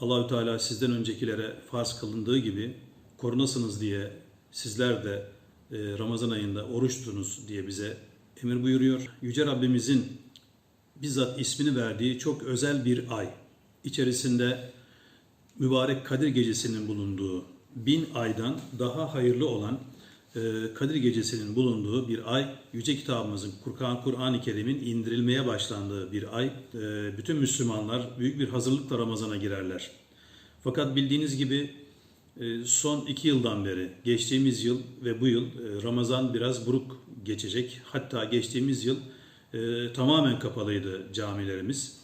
Allahü Teala sizden öncekilere farz kılındığı gibi korunasınız diye sizler de e, Ramazan ayında oruç tutunuz diye bize emir buyuruyor. Yüce Rabbimizin bizzat ismini verdiği çok özel bir ay. İçerisinde mübarek Kadir Gecesi'nin bulunduğu, bin aydan daha hayırlı olan Kadir Gecesi'nin bulunduğu bir ay, Yüce Kitabımızın Kur'an Kur'an-ı Kerim'in indirilmeye başlandığı bir ay. E, bütün Müslümanlar büyük bir hazırlıkla Ramazan'a girerler. Fakat bildiğiniz gibi e, son iki yıldan beri, geçtiğimiz yıl ve bu yıl e, Ramazan biraz buruk geçecek. Hatta geçtiğimiz yıl tamamen kapalıydı camilerimiz.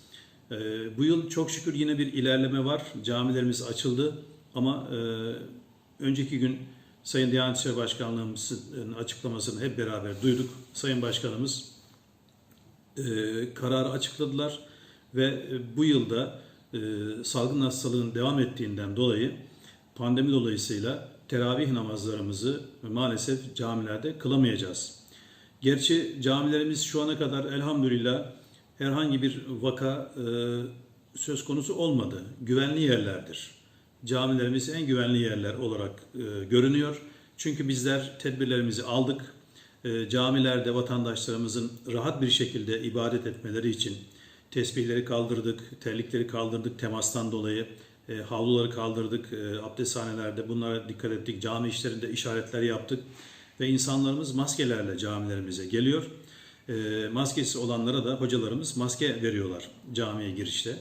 Bu yıl çok şükür yine bir ilerleme var. Camilerimiz açıldı ama önceki gün Sayın Diyanet İşleri Başkanlığımızın açıklamasını hep beraber duyduk. Sayın Başkanımız e, kararı açıkladılar ve bu yılda e, salgın hastalığın devam ettiğinden dolayı pandemi dolayısıyla teravih namazlarımızı maalesef camilerde kılamayacağız. Gerçi camilerimiz şu ana kadar elhamdülillah herhangi bir vaka e, söz konusu olmadı. Güvenli yerlerdir. Camilerimiz en güvenli yerler olarak e, görünüyor. Çünkü bizler tedbirlerimizi aldık. E, camilerde vatandaşlarımızın rahat bir şekilde ibadet etmeleri için tesbihleri kaldırdık, terlikleri kaldırdık temastan dolayı. E, havluları kaldırdık, e, abdesthanelerde bunlara dikkat ettik, cami işlerinde işaretler yaptık ve insanlarımız maskelerle camilerimize geliyor. E, maskesi olanlara da hocalarımız maske veriyorlar camiye girişte.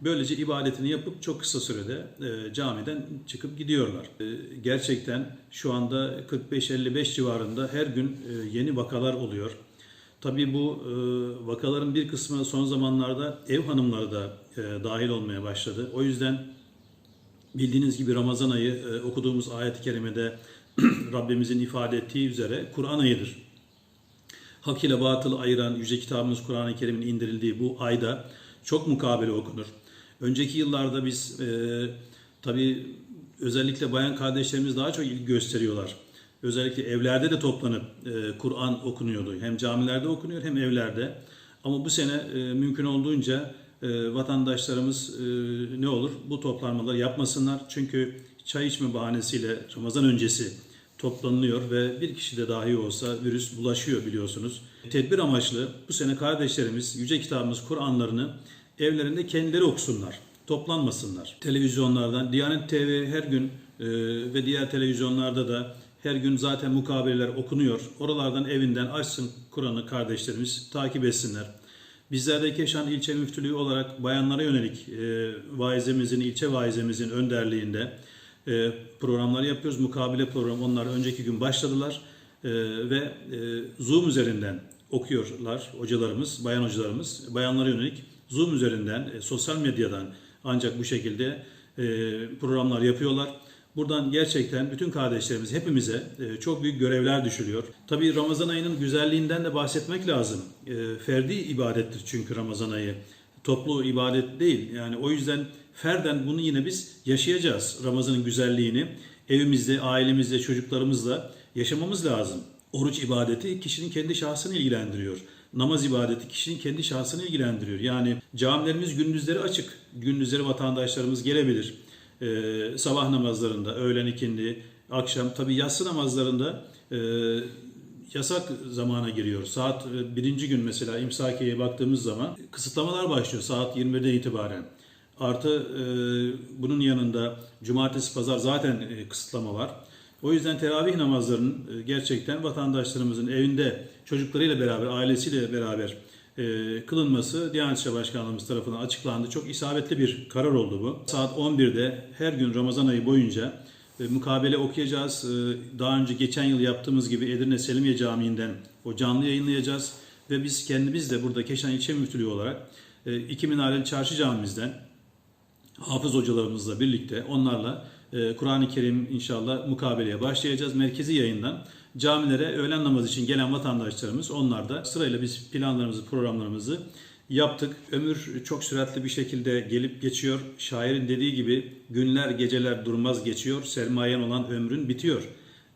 Böylece ibadetini yapıp çok kısa sürede e, camiden çıkıp gidiyorlar. E, gerçekten şu anda 45-55 civarında her gün e, yeni vakalar oluyor. Tabii bu e, vakaların bir kısmı son zamanlarda ev hanımları da e, dahil olmaya başladı. O yüzden bildiğiniz gibi Ramazan ayı e, okuduğumuz ayet-i kerimede Rabbimizin ifade ettiği üzere Kur'an ayıdır. Hak ile batılı ayıran Yüce Kitabımız Kur'an-ı Kerim'in indirildiği bu ayda çok mukabele okunur. Önceki yıllarda biz e, tabii özellikle bayan kardeşlerimiz daha çok ilgi gösteriyorlar. Özellikle evlerde de toplanıp e, Kur'an okunuyordu. Hem camilerde okunuyor hem evlerde. Ama bu sene e, mümkün olduğunca e, vatandaşlarımız e, ne olur bu toplanmaları yapmasınlar. Çünkü çay içme bahanesiyle Ramazan öncesi toplanılıyor ve bir kişi de dahi olsa virüs bulaşıyor biliyorsunuz. Tedbir amaçlı bu sene kardeşlerimiz Yüce Kitabımız Kur'anlarını evlerinde kendileri okusunlar, toplanmasınlar. Televizyonlardan, Diyanet TV her gün e, ve diğer televizyonlarda da her gün zaten mukabeleler okunuyor. Oralardan evinden açsın Kur'an'ı kardeşlerimiz takip etsinler. Bizler de Keşan İlçe Müftülüğü olarak bayanlara yönelik e, vaizemizin, ilçe vaizemizin önderliğinde e, programlar yapıyoruz. Mukabele programı onlar önceki gün başladılar e, ve e, Zoom üzerinden okuyorlar hocalarımız, bayan hocalarımız. Bayanlara yönelik Zoom üzerinden, e, sosyal medyadan ancak bu şekilde e, programlar yapıyorlar. Buradan gerçekten bütün kardeşlerimiz hepimize e, çok büyük görevler düşürüyor. Tabii Ramazan ayının güzelliğinden de bahsetmek lazım. E, ferdi ibadettir çünkü Ramazan ayı. Toplu ibadet değil. Yani o yüzden ferden bunu yine biz yaşayacağız. Ramazan'ın güzelliğini evimizde, ailemizde, çocuklarımızla yaşamamız lazım. Oruç ibadeti kişinin kendi şahsını ilgilendiriyor. Namaz ibadeti kişinin kendi şahsını ilgilendiriyor. Yani camilerimiz gündüzleri açık. Gündüzleri vatandaşlarımız gelebilir. Ee, sabah namazlarında, öğlen ikindi, akşam tabi yatsı namazlarında e, yasak zamana giriyor. Saat e, birinci gün mesela imsakiye baktığımız zaman kısıtlamalar başlıyor saat 21'den itibaren. Artı e, bunun yanında cumartesi pazar zaten e, kısıtlama var. O yüzden teravih namazlarının e, gerçekten vatandaşlarımızın evinde çocuklarıyla beraber, ailesiyle beraber e, kılınması Diyanet İşleri Başkanlığımız tarafından açıklandı. Çok isabetli bir karar oldu bu. Saat 11'de her gün Ramazan ayı boyunca e, mukabele okuyacağız. Daha önce geçen yıl yaptığımız gibi Edirne Selimiye Camii'nden o canlı yayınlayacağız. Ve biz kendimiz de burada Keşan İlçe Müftülüğü olarak İki Minareli Çarşı Camimizden hafız hocalarımızla birlikte onlarla Kur'an-ı Kerim inşallah mukabeleye başlayacağız. Merkezi yayından camilere öğlen namazı için gelen vatandaşlarımız onlar da sırayla biz planlarımızı, programlarımızı yaptık. Ömür çok süratli bir şekilde gelip geçiyor. Şairin dediği gibi günler geceler durmaz geçiyor. Sermayen olan ömrün bitiyor.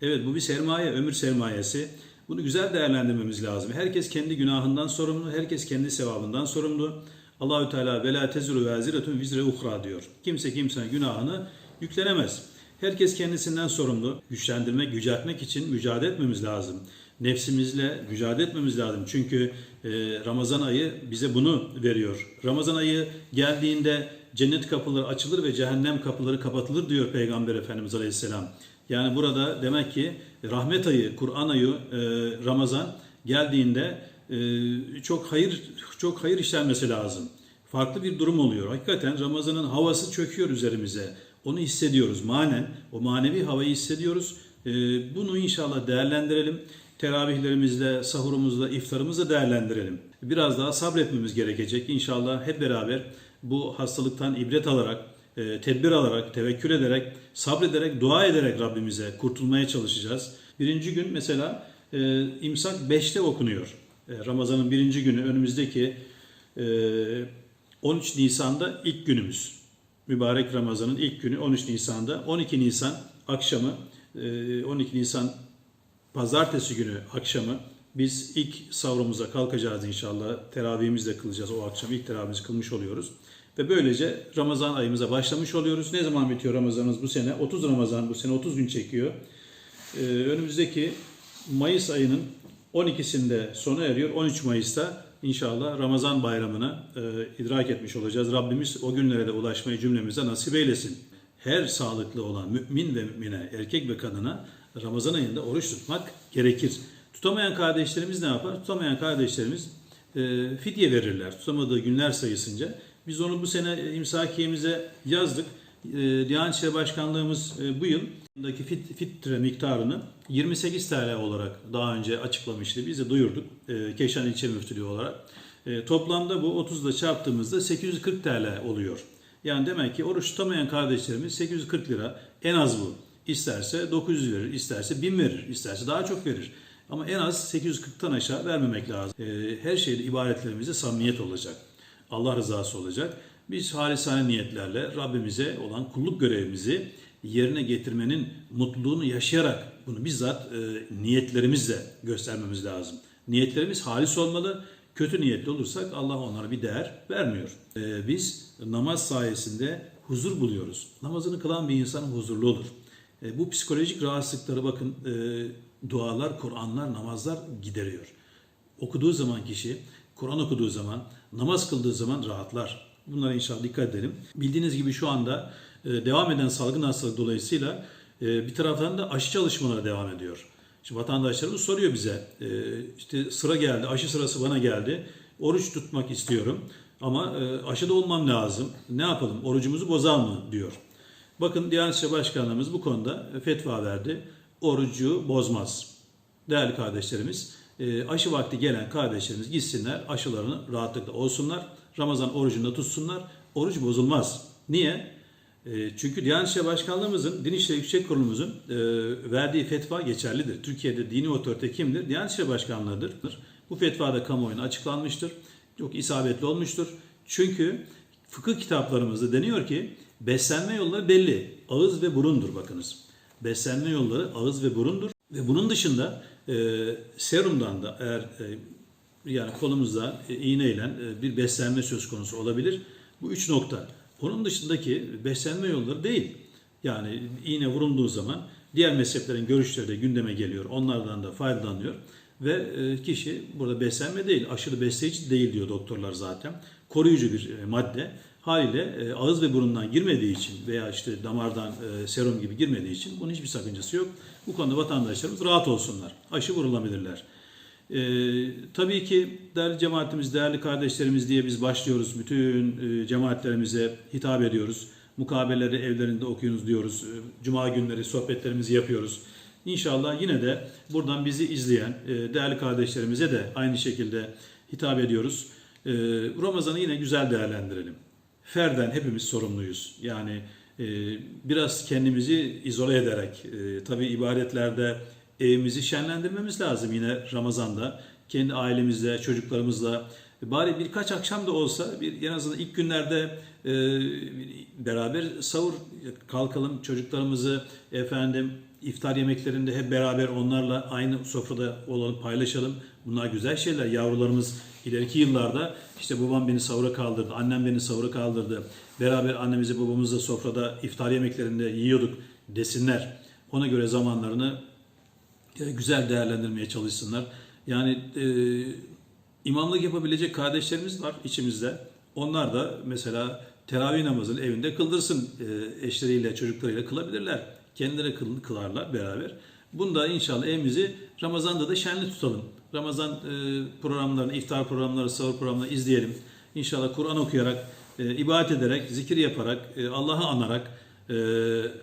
Evet bu bir sermaye, ömür sermayesi. Bunu güzel değerlendirmemiz lazım. Herkes kendi günahından sorumlu, herkes kendi sevabından sorumlu. Allahü Teala ve la tezuru vaziretun vizre uhra diyor. Kimse kimsenin günahını yüklenemez. Herkes kendisinden sorumlu. Güçlendirmek, yüceltmek için mücadele etmemiz lazım. Nefsimizle mücadele etmemiz lazım. Çünkü e, Ramazan ayı bize bunu veriyor. Ramazan ayı geldiğinde cennet kapıları açılır ve cehennem kapıları kapatılır diyor Peygamber Efendimiz Aleyhisselam. Yani burada demek ki rahmet ayı, Kur'an ayı, e, Ramazan geldiğinde e, çok hayır çok hayır işlenmesi lazım. Farklı bir durum oluyor. Hakikaten Ramazan'ın havası çöküyor üzerimize. Onu hissediyoruz manen. O manevi havayı hissediyoruz. E, bunu inşallah değerlendirelim. Teravihlerimizle, sahurumuzla, iftarımızla değerlendirelim. Biraz daha sabretmemiz gerekecek. İnşallah hep beraber bu hastalıktan ibret alarak, e, tedbir alarak, tevekkül ederek, sabrederek, dua ederek Rabbimize kurtulmaya çalışacağız. Birinci gün mesela e, imsak 5'te okunuyor. E, Ramazan'ın birinci günü önümüzdeki e, 13 Nisan'da ilk günümüz. Mübarek Ramazan'ın ilk günü 13 Nisan'da. 12 Nisan akşamı, e, 12 Nisan pazartesi günü akşamı biz ilk savrumuza kalkacağız inşallah. Teravihimizi de kılacağız o akşam. ilk teravihimizi kılmış oluyoruz. Ve böylece Ramazan ayımıza başlamış oluyoruz. Ne zaman bitiyor Ramazanımız bu sene? 30 Ramazan bu sene 30 gün çekiyor. Ee, önümüzdeki Mayıs ayının 12'sinde sona eriyor. 13 Mayıs'ta inşallah Ramazan bayramını e, idrak etmiş olacağız. Rabbimiz o günlere de ulaşmayı cümlemize nasip eylesin. Her sağlıklı olan mümin ve mümine, erkek ve kadına Ramazan ayında oruç tutmak gerekir. Tutamayan kardeşlerimiz ne yapar? Tutamayan kardeşlerimiz e, fidye verirler. Tutamadığı günler sayısınca. Biz onu bu sene imsakiyemize yazdık. E, Diyanet İşleri Başkanlığımız e, bu yıldaki fit, fitre miktarını 28 TL olarak daha önce açıklamıştı. Biz de duyurduk e, Keşan İlçe Müftülüğü olarak. E, toplamda bu 30'da çarptığımızda 840 TL oluyor. Yani demek ki oruç tutamayan kardeşlerimiz 840 lira en az bu. İsterse 900 verir, isterse 1000 verir, isterse daha çok verir. Ama en az 840'tan aşağı vermemek lazım. Her şeyde ibadetlerimizde samimiyet olacak. Allah rızası olacak. Biz halisane niyetlerle Rabbimize olan kulluk görevimizi yerine getirmenin mutluluğunu yaşayarak bunu bizzat e, niyetlerimizle göstermemiz lazım. Niyetlerimiz halis olmalı. Kötü niyetli olursak Allah onlara bir değer vermiyor. E, biz namaz sayesinde huzur buluyoruz. Namazını kılan bir insan huzurlu olur. E, bu psikolojik rahatsızlıkları bakın e, dualar, Kur'anlar, namazlar gideriyor. Okuduğu zaman kişi, Kur'an okuduğu zaman, namaz kıldığı zaman rahatlar. Bunlara inşallah dikkat edelim. Bildiğiniz gibi şu anda e, devam eden salgın hastalık dolayısıyla e, bir taraftan da aşı çalışmaları devam ediyor. Şimdi vatandaşlarımız soruyor bize, e, işte sıra geldi, aşı sırası bana geldi, oruç tutmak istiyorum ama aşıda olmam lazım. Ne yapalım, orucumuzu bozar mı diyor. Bakın Diyanet İşleri Başkanlığımız bu konuda fetva verdi. Orucu bozmaz. Değerli kardeşlerimiz, e, aşı vakti gelen kardeşlerimiz gitsinler, aşılarını rahatlıkla olsunlar. Ramazan orucunda tutsunlar. Oruç bozulmaz. Niye? E, çünkü Diyanet İşleri Başkanlığımızın, Din İşleri Yüksek Kurulumuzun e, verdiği fetva geçerlidir. Türkiye'de dini otorite kimdir? Diyanet İşleri Başkanlığı'dır. Bu fetva da kamuoyuna açıklanmıştır. Çok isabetli olmuştur. Çünkü fıkıh kitaplarımızda deniyor ki beslenme yolları belli. Ağız ve burundur bakınız. Beslenme yolları ağız ve burundur. Ve bunun dışında e, serumdan da eğer e, yani kolumuzda e, iğneyle e, bir beslenme söz konusu olabilir. Bu üç nokta. Onun dışındaki beslenme yolları değil. Yani iğne vurulduğu zaman diğer mezheplerin görüşleri de gündeme geliyor. Onlardan da faydalanıyor. Ve e, kişi burada beslenme değil, aşırı besleyici değil diyor doktorlar zaten. Koruyucu bir e, madde. Haliyle e, ağız ve burundan girmediği için veya işte damardan e, serum gibi girmediği için bunun hiçbir sakıncası yok. Bu konuda vatandaşlarımız rahat olsunlar. Aşı vurulabilirler. Ee, tabii ki değerli cemaatimiz, değerli kardeşlerimiz diye biz başlıyoruz. Bütün e, cemaatlerimize hitap ediyoruz. Mukabeleleri evlerinde okuyunuz diyoruz. E, Cuma günleri sohbetlerimizi yapıyoruz. İnşallah yine de buradan bizi izleyen e, değerli kardeşlerimize de aynı şekilde hitap ediyoruz. E, Ramazan'ı yine güzel değerlendirelim. Ferden hepimiz sorumluyuz. Yani e, biraz kendimizi izole ederek, e, tabii ibadetlerde evimizi şenlendirmemiz lazım yine Ramazan'da. Kendi ailemizle, çocuklarımızla bari birkaç akşam da olsa bir en azından ilk günlerde e, beraber sahur kalkalım çocuklarımızı efendim iftar yemeklerinde hep beraber onlarla aynı sofrada olalım paylaşalım. Bunlar güzel şeyler. Yavrularımız ileriki yıllarda işte babam beni sahura kaldırdı, annem beni sahura kaldırdı. Beraber annemizle babamızla sofrada iftar yemeklerinde yiyorduk desinler. Ona göre zamanlarını e, güzel değerlendirmeye çalışsınlar. Yani e, imamlık yapabilecek kardeşlerimiz var içimizde. Onlar da mesela teravih namazını evinde kıldırsın e, eşleriyle, çocuklarıyla kılabilirler. Kendileri kıl, kılarlar beraber. Bunda inşallah evimizi Ramazan'da da şenli tutalım. Ramazan e, programlarını, iftar programları, sahur programlarını izleyelim. İnşallah Kur'an okuyarak, e, ibadet ederek, zikir yaparak, e, Allah'ı anarak, e,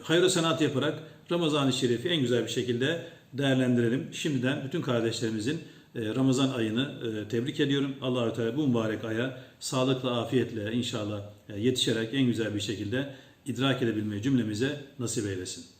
hayır sanat yaparak Ramazan-ı Şerif'i en güzel bir şekilde değerlendirelim. Şimdiden bütün kardeşlerimizin e, Ramazan ayını e, tebrik ediyorum. Allahü Teala bu mübarek aya sağlıkla, afiyetle inşallah e, yetişerek en güzel bir şekilde idrak edebilmeyi cümlemize nasip eylesin.